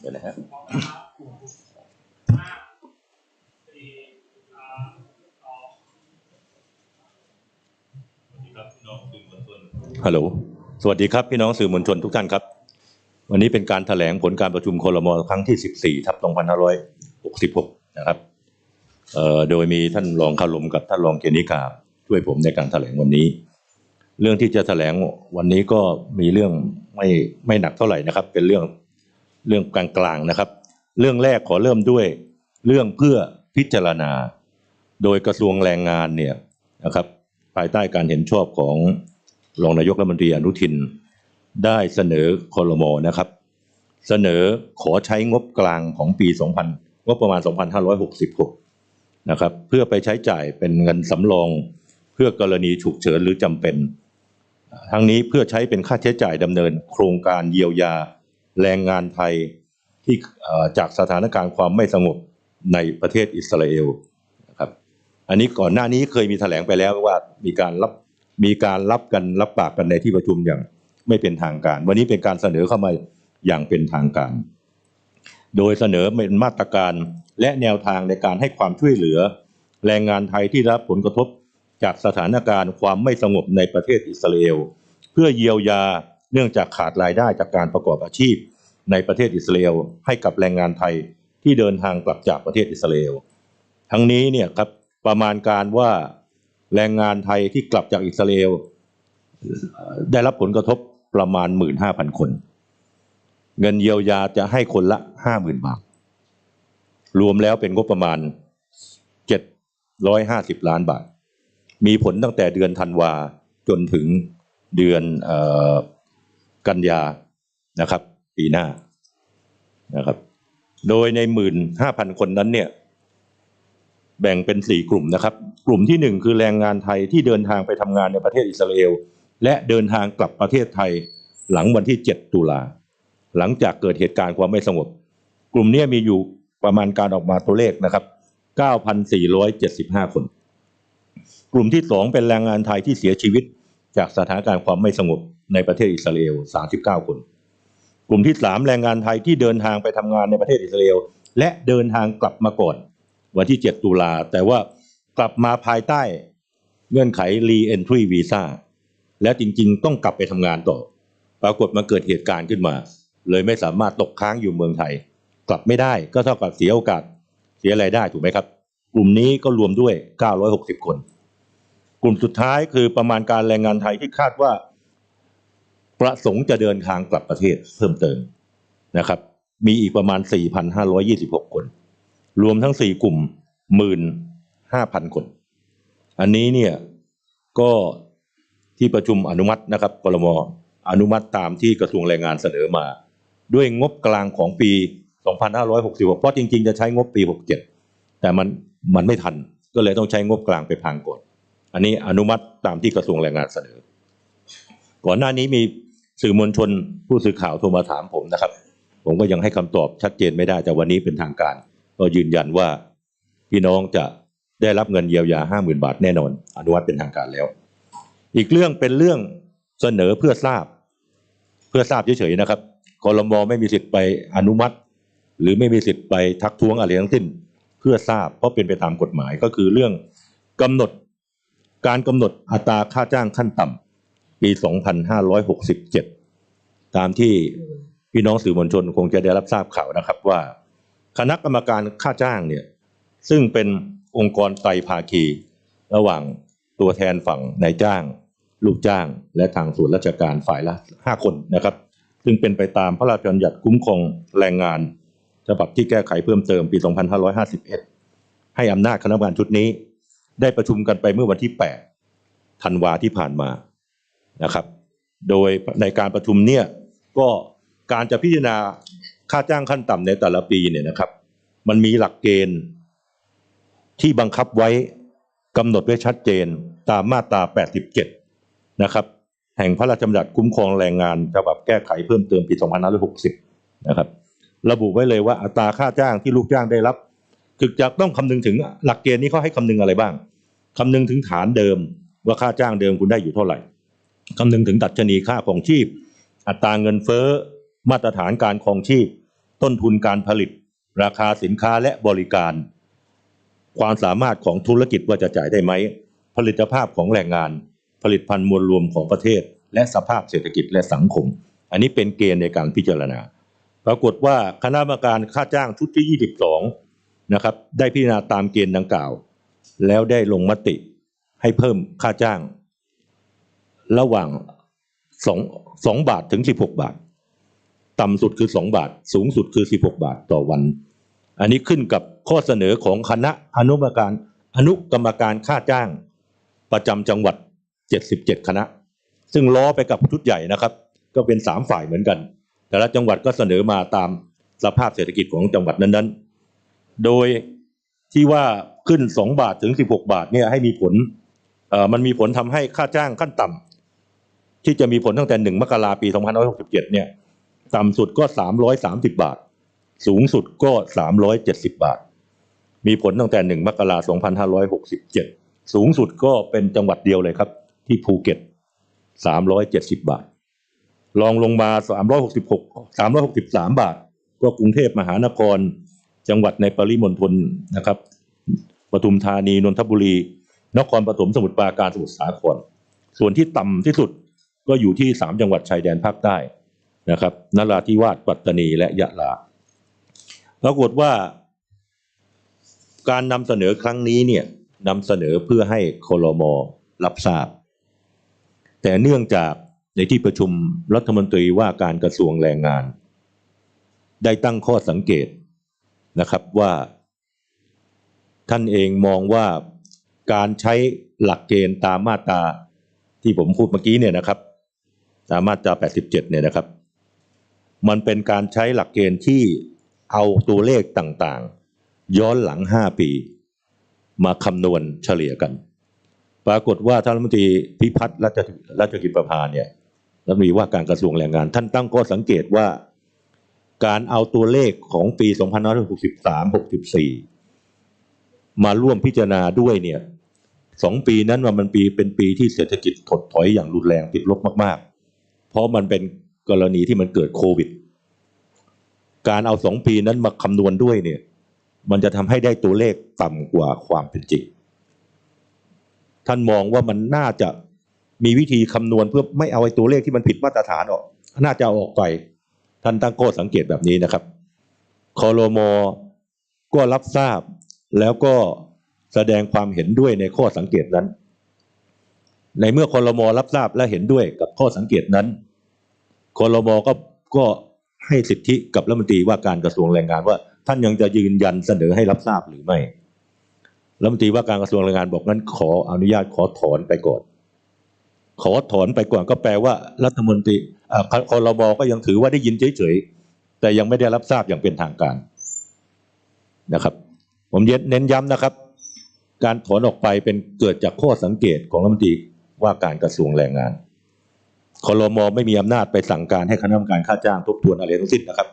เดี๋ยวนะฮะฮัลโหล สวัสดีครับพี่น้องสื่อมวลชนทุกท่านครับ วันนี้เป็นการแถลงผลการประชุมครมครั้งที่ 14 ทับ2566 นะครับ โดยมีท่านรองคารมกับท่านรองเกณิกาช่วยผมในการแถลงวันนี้ เรื่องที่จะแถลงวันนี้ก็มีเรื่องไม่ไม่หนักเท่าไหร่นะครับ เป็นเรื่อง เรื่องกลางๆนะครับ เรื่องแรกขอเริ่มด้วย เรื่องเพื่อพิจารณา โดยกระทรวงแรงงานเนี่ยนะครับ ภายใต้การเห็นชอบของรองนายกรัฐมนตรีอนุทิน ได้เสนอคอรมอนะครับ เสนอขอใช้งบกลางของปี 2000งบประมาณ 2566 นะครับ เพื่อไปใช้จ่ายเป็นเงินสำรองเพื่อกรณีฉุกเฉินหรือจำเป็น ทั้งนี้เพื่อใช้เป็นค่าใช้จ่ายดำเนินโครงการเยียวยา แรงงานไทยที่จากสถานการณ์ความไม่สงบในประเทศอิสราเอลนะครับอันนี้ก่อนหน้านี้เคยมีแถลงไปแล้วว่ามีการรับมีการรับกันรับปากกันในที่ประชุมอย่างไม่เป็นทางการ วันนี้เป็นการเสนอเข้ามาอย่างเป็นทางการ โดยเสนอเป็นมาตรการและแนวทางในการให้ความช่วยเหลือ แรงงานไทยที่รับผลกระทบจากสถานการณ์ความไม่สงบในประเทศอิสราเอล เพื่อเยียวยา เนื่องจากขาดรายได้จากการประกอบอาชีพ ในประเทศอิสราเอลให้กับแรงงานไทยที่เดินทางกลับจากประเทศอิสราเอลทั้งนี้เนี่ยครับประมาณการว่าแรงงานไทยที่กลับจากอิสราเอลได้รับผลกระทบประมาณ 15,000 คน เงินเยียวยาจะให้คนละ 50,000 บาท รวมแล้วเป็นงบประมาณ 750 ล้านบาท มีผลตั้งแต่เดือนธันวาจนถึงเดือนอ กันยานะครับปีหน้านะครับ โดยในหมื่นห้าพันคนนั้นเนี่ย แบ่งเป็นสี่กลุ่มนะครับ กลุ่มที่หนึ่งคือแรงงานไทยที่เดินทางไปทำงานในประเทศอิสราเอล และเดินทางกลับประเทศไทยหลังวันที่ 7 ตุลา หลังจากเกิดเหตุการณ์ความไม่สงบ กลุ่มเนี้ยมีอยู่ประมาณการออกมาตัวเลขนะครับ 9,475 คน กลุ่มที่สองเป็นแรงงานไทยที่เสียชีวิต จากสถานการณ์ความไม่สงบในประเทศอิสราเอล 39 คน กลุ่มที่สามแรงงานไทยที่เดินทางไปทำงานในประเทศอิสราเอล และเดินทางกลับมาก่อน วันที่ 7 ตุลา แต่ว่ากลับมาภายใต้เงื่อนไข re-entry visa แล้วจริงๆ ต้องกลับไปทำงานต่อ ปรากฏมาเกิดเหตุการณ์ขึ้นมา เลยไม่สามารถตกค้างอยู่เมืองไทย กลับไม่ได้ก็เท่ากับเสียโอกาสเสียรายได้ถูกไหมครับ กลุ่มนี้ก็รวมด้วย 960 คน กลุ่มสุดท้ายคือประมาณการแรงงานไทยที่คาดว่า ประสงค์จะเดินทางกลับประเทศเพิ่มเติมนะครับ มีอีกประมาณ 4,526 คน รวมทั้ง 4 กลุ่ม 15,000 คน อันนี้เนี่ยก็ที่ประชุมอนุมัตินะครับกรมอนุมัติตามที่กระทรวงแรงงานเสนอมา ด้วยงบกลางของปี 2566 เพราะจริงๆ จะใช้งบปี 67 แต่มันมันไม่ทันก็เลยต้องใช้งบกลางไปพังก่อน อันนี้อนุมัติตามที่กระทรวงแรงงานเสนอ ก่อนหน้านี้มีสื่อมวลชนผู้สื่อข่าวโทรมาถามผมนะครับ ผมก็ยังให้คำตอบชัดเจนไม่ได้แต่วันนี้เป็นทางการ ก็ยืนยันว่าพี่น้องจะได้รับเงินเยียวยาห้าหมื่นบาทแน่นอน อนุมัติเป็นทางการแล้ว อีกเรื่องเป็นเรื่องเสนอเพื่อทราบ เพื่อทราบเฉยๆนะครับคอรมอไม่มีสิทธิ์ไปอนุมัติ หรือไม่มีสิทธิ์ไปทักท้วงอะไรทั้งสิ้น เพื่อทราบเพราะเป็นไปตามกฎหมายก็คือเรื่องกำหนด การกำหนดอัตราค่าจ้างขั้นต่ำปี 2567 ตามที่พี่น้องสื่อมวลชนคงจะได้รับทราบข่าวนะครับว่า คณะกรรมการค่าจ้างเนี่ยซึ่งเป็นองค์กรไตรภาคี ระหว่างตัวแทนฝั่งนายจ้าง ลูกจ้าง และทางส่วนราชการฝ่ายละ 5 คนนะครับ ซึ่งเป็นไปตามพระราชบัญญัติคุ้มครองแรงงาน ฉบับที่แก้ไขเพิ่มเติมปี 2551 ให้อำนาจคณะกรรมการชุดนี้ ได้ประชุมกันไปเมื่อวันที่8ธันวาที่ผ่านมานะครับ โดยในการประชุมเนี่ยก็การจะพิจารณาค่าจ้างขั้นต่ำในแต่ละปีเนี่ยนะครับ มันมีหลักเกณฑ์ที่บังคับไว้กำหนดไว้ชัดเจนตามมาตรา 87 นะครับ แห่งพระราชบัญญัติคุ้มครองแรงงานฉบับแก้ไขเพิ่มเติมปี 2560 นะครับ ระบุไว้เลยว่าอัตราค่าจ้างที่ลูกจ้างได้รับ คือจะต้องคำนึงถึงหลักเกณฑ์นี้เขาให้คำนึงอะไรบ้างคำนึงถึงฐานเดิมว่าค่าจ้างเดิมคุณได้อยู่เท่าไหร่คำนึงถึงดัชนีค่าของชีพ อัตราเงินเฟ้อมาตรฐานการครองชีพ ต้นทุนการผลิต ราคาสินค้าและบริการ ความสามารถของธุรกิจว่าจะจ่ายได้ไหมผลิตภาพของแรงงาน ผลิตภัณฑ์มวลรวมของประเทศ และสภาพเศรษฐกิจและสังคม อันนี้เป็นเกณฑ์ในการพิจารณา ปรากฏว่าคณะกรรมการค่าจ้างชุดที่ 22 นะครับได้พิจารณาตามเกณฑ์ดังกล่าว แล้วได้ลงมติให้เพิ่มค่าจ้าง ระหว่าง2 2บาทถึง 16 บาท ต่ำสุดคือ 2 บาท สูงสุดคือ 16 บาทต่อวัน อันนี้ขึ้นกับข้อเสนอของคณะอนุกรรมการอนุกรรมการค่าจ้างประจำจังหวัด 77 คณะ ซึ่งล้อไปกับชุดใหญ่นะครับ ก็เป็น 3 ฝ่ายเหมือนกัน แต่ละจังหวัดก็เสนอมาตามสภาพเศรษฐกิจของจังหวัดนั้นๆ โดยที่ว่าขึ้น 2 บาทถึง 16 บาทเนี่ยให้มีผลมันมีผลทำให้ค่าจ้างขั้นต่ำที่จะมีผลตั้งแต่ 1 มกราปี 2567 เนี่ยต่ำสุดก็ 330 บาท สูงสุดก็ 370 บาท มีผลตั้งแต่ 1 มกราคม2567 สูงสุดก็เป็นจังหวัดเดียวเลยครับ ที่ภูเก็ต 370 บาทรองลงมา 366 363 บาท ก็กรุงเทพมหานคร จังหวัดในปริมณฑลนะครับปทุมธานีนนทบุรี นครปฐมสมุทรปราการสมุทรสาคร ส่วนที่ต่ำที่สุดก็อยู่ที่ 3 จังหวัดชายแดนภาคใต้นะครับนราธิวาสปัตตานีและยะลาปรากฏว่าการนำเสนอครั้งนี้เนี่ยนำเสนอเพื่อให้คลมรับทราบ แต่เนื่องจากในที่ประชุมรัฐมนตรีว่าการกระทรวงแรงงาน ได้ตั้งข้อสังเกต นะครับว่าท่านเองมองว่าการใช้หลักเกณฑ์ตามมาตราที่ผมพูดเมื่อกี้เนี่ยนะครับ ตามมาตรา 87 เนี่ยนะครับ มันเป็นการใช้หลักเกณฑ์ที่เอาตัวเลขต่างๆ ย้อนหลัง 5 ปี มาคำนวณเฉลี่ยกัน ปรากฏว่าท่านรัฐมนตรีพิพัฒน์รัชกิจประภาเนี่ยรัฐมนตรีว่าการกระทรวงแรงงาน ท่านตั้งข้อสังเกตว่า การเอาตัวเลขของปี 2563-64 มาร่วมพิจารณาด้วยเนี่ยสองปีนั้นว่ามันปีเป็นปีที่เศรษฐกิจถดถอยอย่างรุนแรงติดลบมากๆ เพราะมันเป็นกรณีที่มันเกิดโควิด การเอาสองปีนั้นมาคำนวณด้วยเนี่ย มันจะทำให้ได้ตัวเลขต่ำกว่าความเป็นจริง ท่านมองว่ามันน่าจะมีวิธีคำนวณเพื่อไม่เอาไอ้ตัวเลขที่มันผิดมาตรฐานออก น่าจะออกไป ท่านตั้งข้อสังเกตแบบนี้นะครับคอรมอก็รับทราบแล้วก็แสดงความเห็นด้วยในข้อสังเกตนั้น ในเมื่อคอรมอรับทราบและเห็นด้วยกับข้อสังเกตนั้นคอรมอก็ก็ให้สิทธิกับรัฐมนตรีว่าการกระทรวงแรงงานว่า ท่านยังจะยืนยันเสนอให้รับทราบหรือไม่รัฐมนตรีว่าการกระทรวงแรงงานบอกงั้นขออนุญาตขอถอนไปก่อน ขอถอนไปก่อนก็แปลว่ารัฐมนตรี คอรมอก็ยังถือว่าได้ยินเฉยๆแต่ยังไม่ได้รับทราบอย่างเป็นทางการนะครับ ผมเน้นย้ำนะครับ การถอนออกไปเป็นเกิดจากข้อสังเกตของรัฐมนตรีว่าการกระทรวงแรงงานคอรมอไม่มีอำนาจไปสั่งการให้คณะกรรมการค่าจ้างทบทวนอะไรทั้งสิ้นนะครับ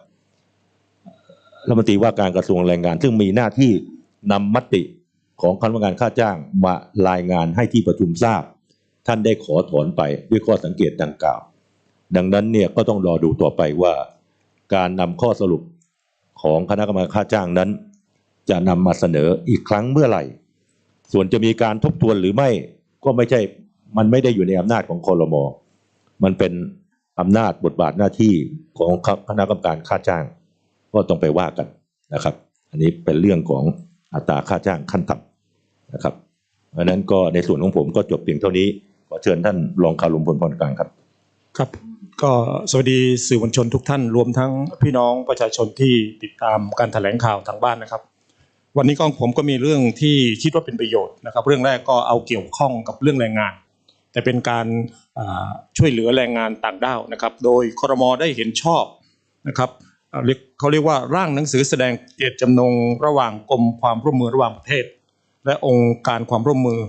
รัฐมนตรีว่าการกระทรวงแรงงาน ซึ่งมีหน้าที่นำมติของคณะกรรมการค่าจ้างมารายงานให้ที่ประชุมทราบ ท่านได้ขอถอนไปด้วยข้อสังเกตดังกล่าว ดังนั้นเนี่ยก็ต้องรอดูต่อไปว่า การนำข้อสรุปของคณะกรรมการค่าจ้างนั้น จะนำมาเสนออีกครั้งเมื่อไหร่ ส่วนจะมีการทบทวนหรือไม่ก็ไม่ใช่มันไม่ได้อยู่ในอำนาจของคอรมอมันเป็นอำนาจบทบาทหน้าที่ของคณะกรรมการค่าจ้าง ก็ต้องไปว่ากันนะครับ อันนี้เป็นเรื่องของอัตราค่าจ้างขั้นต่ำนะครับเพราะนั้นก็ในส่วนของผมก็จบเพียงเท่านี้ขอเชิญท่านรองคารุมพลพรกลางครับ ครับ ก็สวัสดีสื่อมวลชนทุกท่านรวมทั้งพี่น้องประชาชนที่ติดตามการแถลงข่าวทางบ้านนะครับ วันนี้ก็ผมก็มีเรื่องที่คิดว่าเป็นประโยชน์นะครับ เรื่องแรกก็เอาเกี่ยวข้องกับเรื่องแรงงาน แต่เป็นการช่วยเหลือแรงงานต่างด้าวนะครับ โดยครมได้เห็นชอบนะครับเรียกเขาเรียกว่าร่างหนังสือแสดงเจตจำนงระหว่างกรมความร่วมมือระหว่างประเทศ และองค์การความร่วมมือ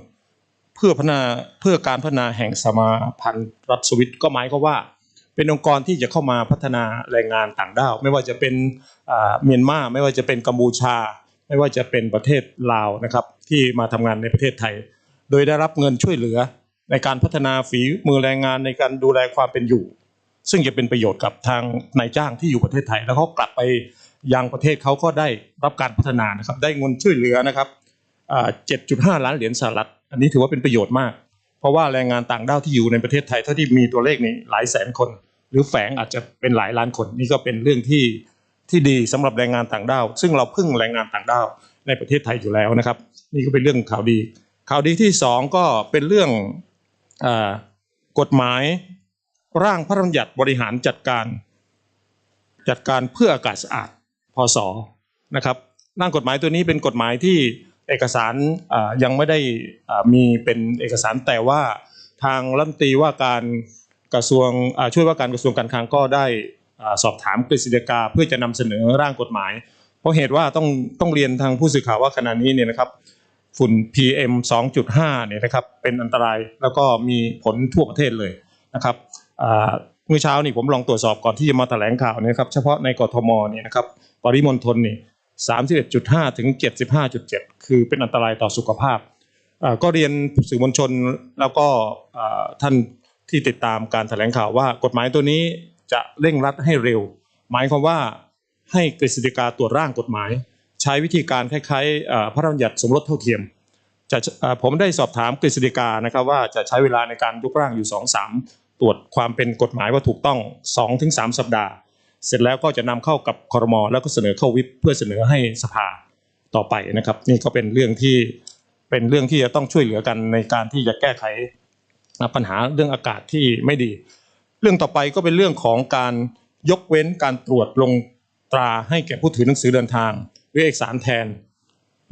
เพื่อพัฒนาเพื่อการพัฒนาแห่งสมาพันธ์รัฐสวิตก็หมายก็ว่า เป็นองค์กรที่จะเข้ามาพัฒนาแรงงานต่างด้าว ไม่ว่าจะเป็นเมียนมาไม่ว่าจะเป็นกัมพูชา ไม่ว่าจะเป็นประเทศลาวนะครับ ที่มาทำงานในประเทศไทย โดยได้รับเงินช่วยเหลือในการพัฒนาฝีมือแรงงานในการดูแลความเป็นอยู่ ซึ่งจะเป็นประโยชน์กับทางนายจ้างที่อยู่ประเทศไทย แล้วเขากลับไปยังประเทศเขาก็ได้รับการพัฒนานะครับ ได้เงินช่วยเหลือนะครับ7.5 ล้านเหรียญสหรัฐ อันนี้ถือว่าเป็นประโยชน์มาก เพราะว่าแรงงานต่างด้าวที่อยู่ในประเทศไทยเท่าที่มีตัวเลขนี่หลายแสนคน หรือแฝงอาจจะเป็นหลายล้านคนนี่ก็เป็นเรื่องที่ที่ดีสำหรับแรงงานต่างด้าว ซึ่งเราพึ่งแรงงานต่างด้าวในประเทศไทยอยู่แล้วนะครับ นี่ก็เป็นเรื่องข่าวดี ข่าวดีที่สองก็เป็นเรื่องอกฎหมาย ร่างพระราชบัญญัติบริหารจัดการ จัดการเพื่ออากาศสะอาดพศนะครับร่างกฎหมายตัวนี้เป็นกฎหมายที่เอกสารยังไม่ได้มีเป็นเอกสารแต่ว่าทางรัฐมนตรีว่าการ กระทรวงช่วยว่าการกระทรวงการคลังก็ได้สอบถามกฤษฎีกาเพื่อจะนำเสนอร่างกฎหมาย เพราะเหตุว่าต้องต้องเรียนทางผู้สื่อข่าวว่าขณะนี้เนี่ยนะครับฝุ่น PM 2.5เนี่ยนะครับเป็นอันตรายแล้วก็มีผลทั่วประเทศเลยนะครับเมื่อเช้านี่ผมลองตรวจสอบก่อนที่จะมาแถลงข่าวนะครับเฉพาะในกทมเนี่ยนะครับปริมณฑลนี่31.5 ถึง 75.7 คือเป็นอันตรายต่อสุขภาพ ก็เรียนสื่อมวลชนแล้วก็ท่าน ที่ติดตามการแถลงข่าวว่ากฎหมายตัวนี้จะเร่งรัดให้เร็ว หมายความว่าให้กฤษฎีกาตรวจร่างกฎหมาย ใช้วิธีการคล้ายๆพระราชบัญญัติสมรสเท่าเทียมจะผมได้สอบถามกฤษฎีกานะครับว่าจะใช้เวลาในการยกร่างอยู่2อสามตรวจความเป็นกฎหมายว่าถูกต้อง 2-3ถึงสัปดาห์ เสร็จแล้วก็จะนำเข้ากับคอรมอแล้วก็เสนอเข้าวิปเพื่อเสนอให้สภาต่อไปนะครับ นี่ก็เป็นเรื่องที่เป็นเรื่องที่จะต้องช่วยเหลือกันในการที่จะแก้ไข ปัญหาเรื่องอากาศที่ไม่ดี เรื่องต่อไปก็เป็นเรื่องของการยกเว้นการตรวจลงตราให้แก่ผู้ถือหนังสือเดินทางหรือเอกสารแทน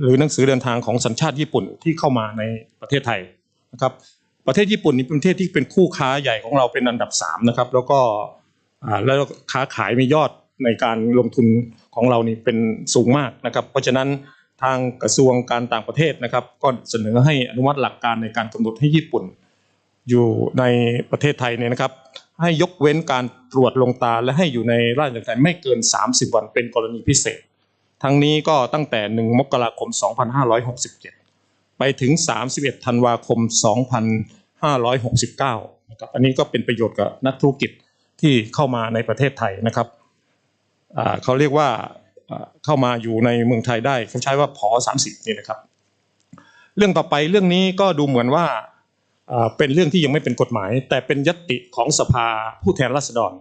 หรือหนังสือเดินทางของสัญชาติญี่ปุ่นที่เข้ามาในประเทศไทยนะครับ ประเทศญี่ปุ่นนี่เป็นประเทศที่เป็นคู่ค้าใหญ่ของเราเป็นอันดับสามนะครับแล้วก็แล้วค้าขายมียอดในการลงทุนของเรานี่เป็นสูงมากนะครับ เพราะฉะนั้นทางกระทรวงการต่างประเทศนะครับ ก็เสนอให้อนุมัติหลักการในการกำหนดให้ญี่ปุ่น อยู่ในประเทศไทยเนี่ยนะครับ ให้ยกเว้นการตรวจลงตาและให้อยู่ในราชอาณาจักรไทยไม่เกิน 30 วันเป็นกรณีพิเศษ ทั้งนี้ก็ตั้งแต่ 1 มกราคม 2567 ไปถึง 31 ธันวาคม 2569 นะครับ อันนี้ก็เป็นประโยชน์กับนักธุรกิจที่เข้ามาในประเทศไทยนะครับเขาเรียกว่าเข้ามาอยู่ในเมืองไทยได้เขาใช้ว่าพอ30นี่นะครับ เรื่องต่อไปเรื่องนี้ก็ดูเหมือนว่า เป็นเรื่องที่ยังไม่เป็นกฎหมาย แต่เป็นยติของสภาผู้แทนราษฎร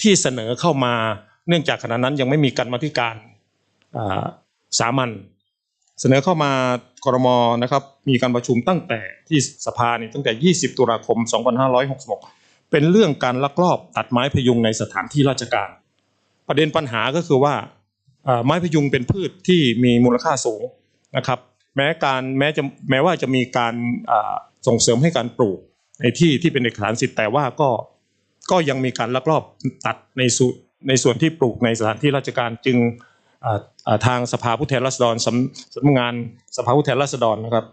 ที่เสนอเข้ามาเนื่องจากขณะนั้นยังไม่มีการมาธิการสามัญเสนอเข้ามากรมนะครับมีการประชุมตั้งแต่ที่สภานี่ตั้งแต่ 20 ตุลาคม 2566 เป็นเรื่องการลักลอบตัดไม้พยุงในสถานที่ราชการ ประเด็นปัญหาก็คือว่าไม้พยุงเป็นพืชที่มีมูลค่าสูงนะครับ แม้การแม้จะแม้ว่าจะมีการ ส่งเสริมให้การปลูกในที่ที่เป็นเอกสารสิทธิ์แต่ว่าก็ก็ยังมีการลักลอบตัดในส่วนในส่วนที่ปลูกในสถานที่ราชการจึงทางสภาผู้แทนราษฎรสำสำนักงานสภาผู้แทนราษฎรนะครับ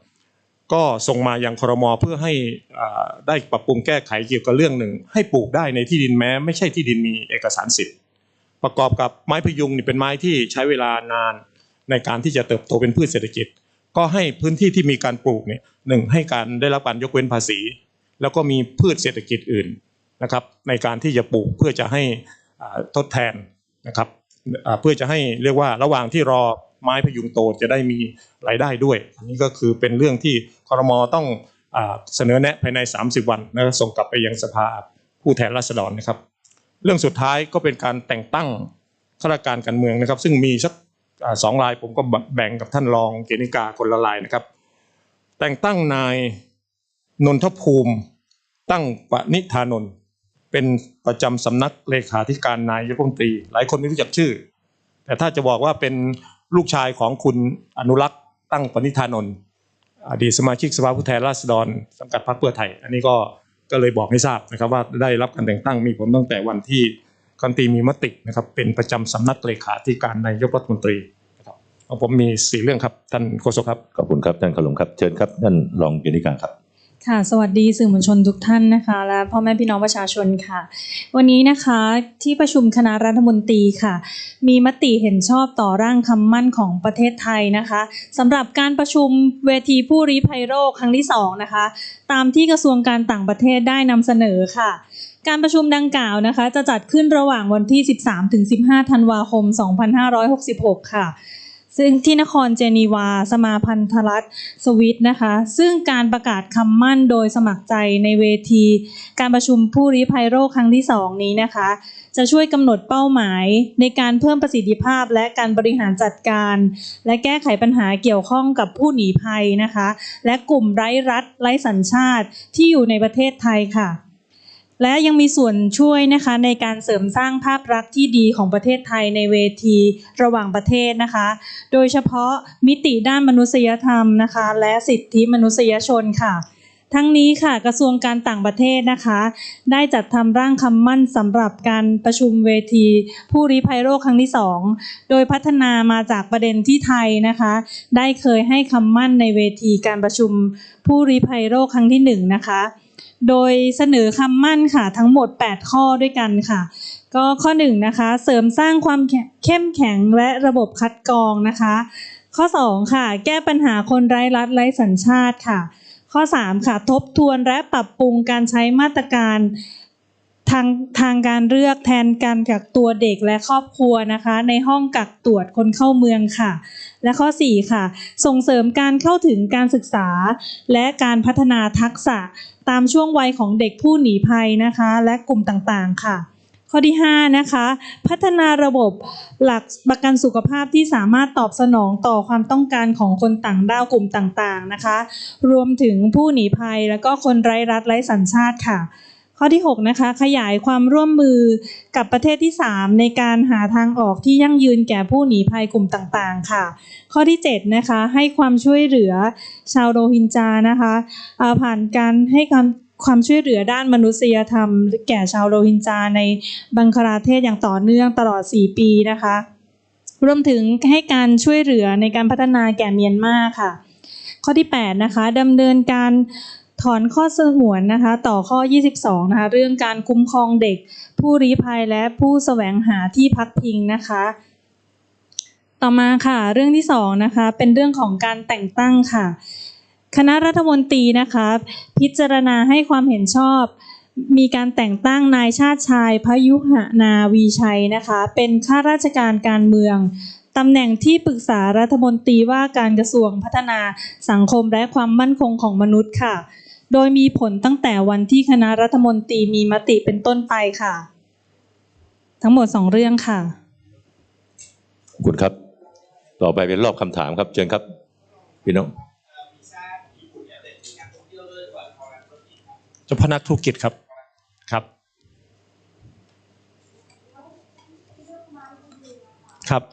ก็ส่งมายังครมเพื่อให้ได้ปรับปรุงแก้ไขเกี่ยวกับเรื่องหนึ่ง ให้ปลูกได้ในที่ดินแม้ ไม่ใช่ที่ดินมีเอกสารสิทธิ์ ประกอบกับไม้พยุงนี่เป็นไม้ที่ใช้เวลานานในการที่จะเติบโตเป็นพืชเศรษฐกิจ ก็ให้พื้นที่ที่มีการปลูกเนี่ยหนึ่งให้การได้รับการยกเว้นภาษี แล้วก็มีพืชเศรษฐกิจอื่นนะครับในการที่จะปลูกเพื่อจะให้ทดแทนนะครับเพื่อจะให้เรียกว่าระหว่างที่รอไม้พยุงโตจะได้มีรายได้ด้วย อันนี้ก็คือเป็นเรื่องที่คอรมอต้องอเสนอแนะภายใน 30 วันนะส่งกลับไปยังสภาผู้แทนราษฎรนะครับ เรื่องสุดท้ายก็เป็นการแต่งตั้งข้าราชการการเมืองนะครับ ซึ่งมีสัก สองรายผมก็แบ่งกับท่านรองเกณิกาคนละรายนะครับ แต่งตั้งนายนนทภูมิตั้งปณิธานนท์เป็นประจำสำนักเลขาธิการนายกรัฐมนตรี หลายคนไม่รู้จักชื่อ แต่ถ้าจะบอกว่าเป็นลูกชายของคุณอนุรักษ์ตั้งปณิธานนท์อดีตสมาชิกสภาผู้แทนราษฎรสังกัดพรรคเพื่อไทย อันนี้ก็ก็เลยบอกให้ทราบนะครับว่าได้รับการแต่งตั้งมีผลตั้งแต่วันที่ คอนตรีมีมตินะครับเป็นประจำสำนักเลขาธิการนายกรัฐมนตรีนะครับของผมมีสี่เรื่องครับท่านโฆษกครับขอบคุณครับท่านขลงครับเชิญครับท่านรองเกณิการครับค่ะสวัสดีสื่อมวลชนทุกท่านนะคะ และพ่อแม่พี่น้องประชาชนค่ะ วันนี้นะคะที่ประชุมคณะรัฐมนตรีค่ะ มีมติเห็นชอบต่อร่างคำมั่นของประเทศไทยนะคะสำหรับการประชุมเวทีผู้ลี้ภัยโรคครั้งที่สองนะคะ ตามที่กระทรวงการต่างประเทศได้นำเสนอค่ะ การประชุมดังกล่าวนะคะ จะจัดขึ้นระหว่างวันที่ 13 ถึง 15 ธันวาคม 2566 ค่ะ ซึ่งที่นครเจนีวา สมาพันธรัฐสวิตนะคะ ซึ่งการประกาศคำมั่นโดยสมัครใจในเวที การประชุมผู้ลี้ภัยโรคครั้งที่ 2 นี้นะคะ จะช่วยกำหนดเป้าหมายในการเพิ่มประสิทธิภาพและการบริหารจัดการ และแก้ไขปัญหาเกี่ยวข้องกับผู้หนีภัยนะคะ และกลุ่มไร้รัฐไร้สัญชาติที่อยู่ในประเทศไทยค่ะ และยังมีส่วนช่วยนะคะในการเสริมสร้างภาพลักษณ์ที่ดีของประเทศไทยในเวทีระหว่างประเทศนะคะ โดยเฉพาะมิติด้านมนุษยธรรมนะคะ และสิทธิมนุษยชนค่ะ ทั้งนี้ค่ะกระทรวงการต่างประเทศนะคะ ได้จัดทำร่างคำมั่นสำหรับการประชุมเวที ผู้ลี้ภัยโรคครั้งที่สองโดยพัฒนามาจากประเด็นที่ไทยนะคะ ได้เคยให้คำมั่นในเวทีการประชุมผู้ลี้ภัยโรคครั้งที่หนึ่งนะคะ โดยเสนอคำมั่นค่ะทั้งหมด 8 ข้อด้วยกันค่ะ ก็ข้อ1นะคะเสริมสร้างความเข้มแข็งและระบบคัดกรองนะคะ ข้อ 2 ค่ะ แก้ปัญหาคนไร้รัฐไร้สัญชาติค่ะ ข้อ 3 ค่ะ ทบทวนและปรับปรุงการใช้มาตรการ ทางทางการเลือกแทนการกักตัวเด็กและครอบครัวนะคะ ในห้องกักตรวจคนเข้าเมืองค่ะ และข้อ 4 ค่ะ ส่งเสริมการเข้าถึงการศึกษา และการพัฒนาทักษะตามช่วงวัยของเด็กผู้หนีภัยนะคะ และกลุ่มต่างๆค่ะ ข้อที่ 5 นะคะ พัฒนาระบบหลักประกันสุขภาพที่สามารถตอบสนองต่อความต้องการของคนต่างด้าวกลุ่มต่างๆนะคะ รวมถึงผู้หนีภัยแล้วก็คนไร้รัฐไร้สัญชาติค่ะ ข้อที่ 6 นะคะ ขยายความร่วมมือกับประเทศที่ 3 ในการหาทางออกที่ยั่งยืนแก่ผู้หนีภัยกลุ่มต่างๆ ค่ะ ข้อที่ 7 นะคะ ให้ความช่วยเหลือชาวโรฮิงญานะคะาผ่านการให้ความความช่วยเหลือด้านมนุษยธรรม แก่ชาวโรฮิงญาในบังคลาเทศอย่างต่อเนื่องตลอด 4 ปีนะคะ รวมถึงให้การช่วยเหลือในการพัฒนาแก่เมียนมาค่ะ ข้อที่ 8 นะคะดำเนินการ ถอนข้อสงวนนะคะต่อข้อ 22 นะคะ เรื่องการคุ้มครองเด็ก ผู้ลี้ภัยและผู้แสวงหาที่พักพิงนะคะ ต่อมาค่ะ เรื่องที่2นะคะเป็นเรื่องของการแต่งตั้งค่ะ คณะรัฐมนตรีนะคะ พิจารณาให้ความเห็นชอบ มีการแต่งตั้งนายชาติชายพยุหนาวีชัยนะคะ เป็นข้าราชการการเมืองตำแหน่งที่ปรึกษารัฐมนตรีว่าการกระทรวงพัฒนาสังคมและความมั่นคงของมนุษย์ค่ะ โดยมีผลตั้งแต่วันที่คณะรัฐมนตรีมีมติเป็นต้นไปค่ะ ทั้งหมดสองเรื่องค่ะขอบคุณครับ ต่อไปเป็นรอบคำถามครับ เชิญครับ พี่น้องเจ้าพนักธุรกิจครับครับครับ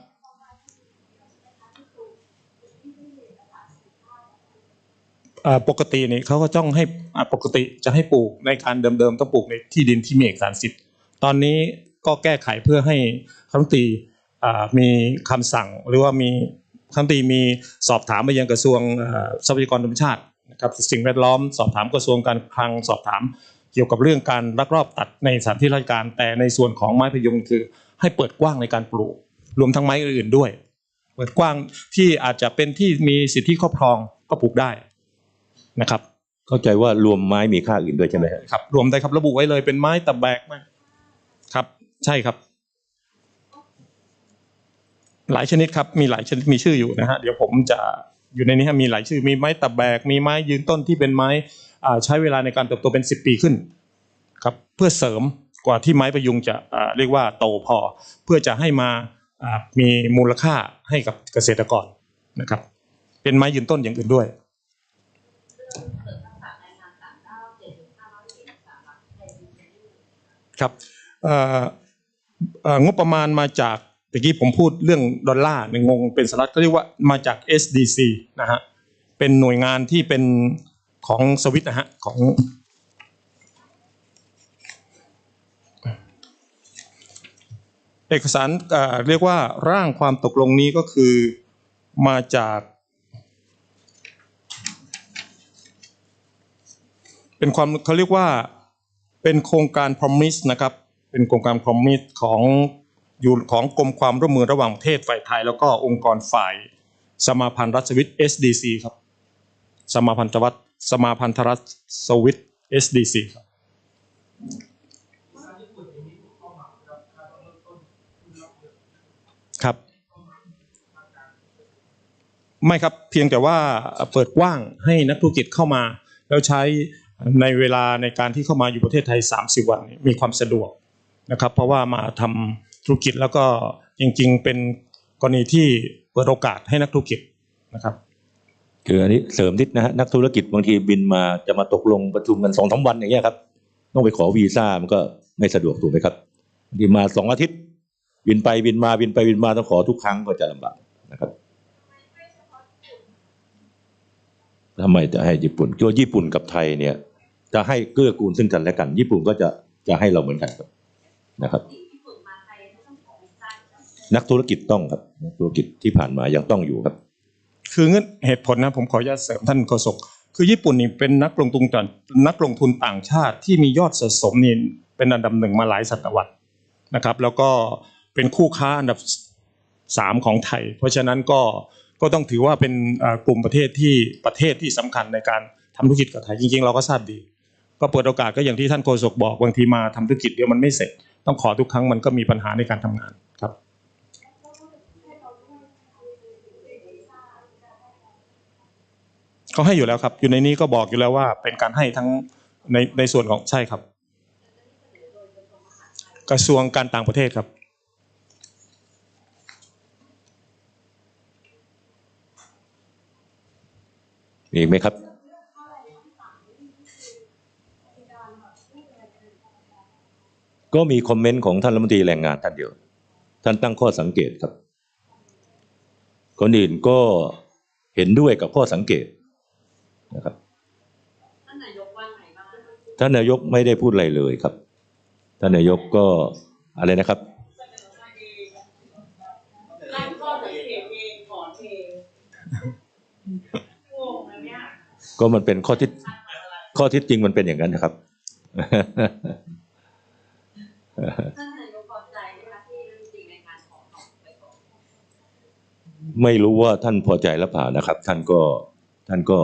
อ่า ปกตินี่เขาก็ต้องให้ปกติจะให้ปลูกในการเดิมๆต้องปลูกในที่ดินที่มีเอกสารสิทธิ์ตอนนี้ก็แก้ไขเพื่อให้คำตีมีคำสั่ง หรือว่ามีคำตีมีสอบถามไปยังกระทรวงทรัพยากรธรรมชาตินะครับสิ่งแวดล้อมสอบถามกระทรวงการคลังสอบถาม เกี่ยวกับเรื่องการลักลอบตัดในสถานที่ราชการ แต่ในส่วนของไม้พยุงคือให้เปิดกว้างในการปลูก รวมทั้งไม้อื่นๆด้วย เปิดกว้างที่อาจจะเป็นที่มีสิทธิครอบครองก็ปลูกได้ นะครับ เข้าใจว่ารวมไม้มีค่าอื่นด้วยใช่ไหมครับครับรวมได้ครับระบุไว้เลยเป็นไม้ตะแบกไม้ครับ ใช่ครับ หลายชนิดครับ มีหลายชนิดมีชื่ออยู่นะฮะเดี๋ยวผมจะอยู่ในนี้ฮะมีหลายชื่อ มีไม้ตะแบก มีไม้ยืนต้นที่เป็นไม้อ่าใช้เวลาในการเติบโตเป็นสิบปีขึ้นครับ เพื่อเสริมกว่าที่ไม้ประยุงจะอ่าเรียกว่าโตพอ เพื่อจะให้มาอ่ามีมูลค่าให้กับเกษตรกรนะครับ เป็นไม้ยืนต้นอย่างอื่นด้วย ครับงบประมาณมาจากตะกี้ผมพูดเรื่องดอลลาร์เนี่ยงงเป็นสหรัฐก็เรียกว่ามาจาก SDC นะฮะเป็นหน่วยงานที่เป็นของสวิตนะฮะของเอกสารเรียกว่าร่างความตกลงนี้ก็คือมาจาก เป็นความเขาเรียกว่า เป็นโครงการพรมิสนะครับ เป็นโครงการพรมิสของอยู่ของกรมความร่วมมือระหว่างประเทศฝ่ายไทย แล้วก็องค์กรฝ่ายสมาพันธ์รัฐวิทย์ SDC ครับ สมาพันธวัฒสมาพันธรัฐสวิต SDC ครับครับ ไม่ครับเพียงแต่ว่าเปิดกว้างให้นักธุรกิจเข้ามา แล้วใช้ ในเวลาในการที่เข้ามาอยู่ประเทศไทย 30 วันมีความสะดวกนะครับ เพราะว่ามาทำธุรกิจแล้วก็จริง ๆ เป็นกรณีที่เปิดโอกาสให้นักธุรกิจนะครับคืออันนี้เสริมนิดนะฮะนักธุรกิจบางทีบินมาจะมาตกลงประชุมกันสองสามวันอย่างเงี้ยครับต้องไปขอวีซ่ามันก็ไม่สะดวกถูกไหมครับบางทีมาสองอาทิตย์ บินไปบินมาบินไปบินมาต้องขอทุกครั้งก็จะลำบากนะครับทำไมจะให้ญี่ปุ่นตัวาญี่ปุ่นกับไทยเนี่ย จะให้เกื้อกูลซึ่งกันและกัน ญี่ปุ่นก็จะจะให้เราเหมือนกันครับนะครับ นักธุรกิจต้องครับนักธุรกิจที่ผ่านมายังต้องอยู่ครับ คือเงื่อนเหตุผลนะผมขออนุญาตเสริมท่านโฆษกคือญี่ปุ่นนี่เป็นนักลงทุนต่างนักลงทุนต่างชาติที่มียอดสะสมนี่เป็นอันดับหนึ่งมาหลายศตวรรษนะครับ แล้วก็เป็นคู่ค้าอันดับสามของไทย เพราะฉะนั้นก็ก็ต้องถือว่าเป็นกลุ่มประเทศที่ประเทศที่สำคัญในการทำธุรกิจกับไทยจริงๆ เราก็ทราบดี ก็เปิดโอกาสก็อย่างที่ท่านโฆษกบอกบางทีมาทำธุรกิจเดียวมันไม่เสร็จ ต้องขอทุกครั้งมันก็มีปัญหาในการทำงานครับ เขาให้อยู่แล้วครับ อยู่ในนี้ก็บอกอยู่แล้วว่าเป็นการให้ทั้งในในส่วนของใช่ครับ กระทรวงการต่างประเทศครับมีไหมครับ ก็มีคอมเมนต์ของท่านรัฐมนตรีแรงงานท่านเดียว ท่านตั้งข้อสังเกตครับ คนอื่นก็เห็นด้วยกับข้อสังเกตนะครับ ท่านนายกว่าไงบ้างท่านนายกไม่ได้พูดอะไรเลยครับ ท่านนายกก็อะไรนะครับตั้งข้อสังเกตเองถอนเองงงนะเนี่ยก็มันเป็นข้อที่ข้อที่จริงมันเป็นอย่างนั้นนะครับ ไม่รู้ว่าท่านพอใจหรือเปล่านะครับ ท่านก็ท่านก็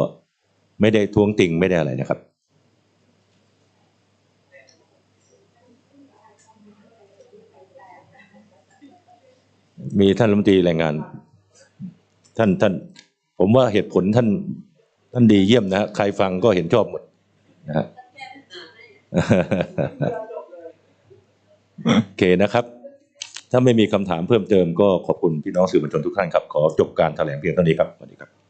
ไม่ได้ท้วงติงไม่ได้อะไรนะครับ มีท่านรัฐมนตรีแรงงาน ท่านท่าน ผมว่าเหตุผลท่าน ท่านดีเยี่ยมนะฮะใครฟังก็เห็นชอบหมดนะฮะ โอเคนะครับ ถ้าไม่มีคำถามเพิ่มเติมก็ขอบคุณพี่น้องสื่อมวลชนทุกท่านครับ ขอจบการแถลงเพียงเท่านี้ครับสวัสดีครับ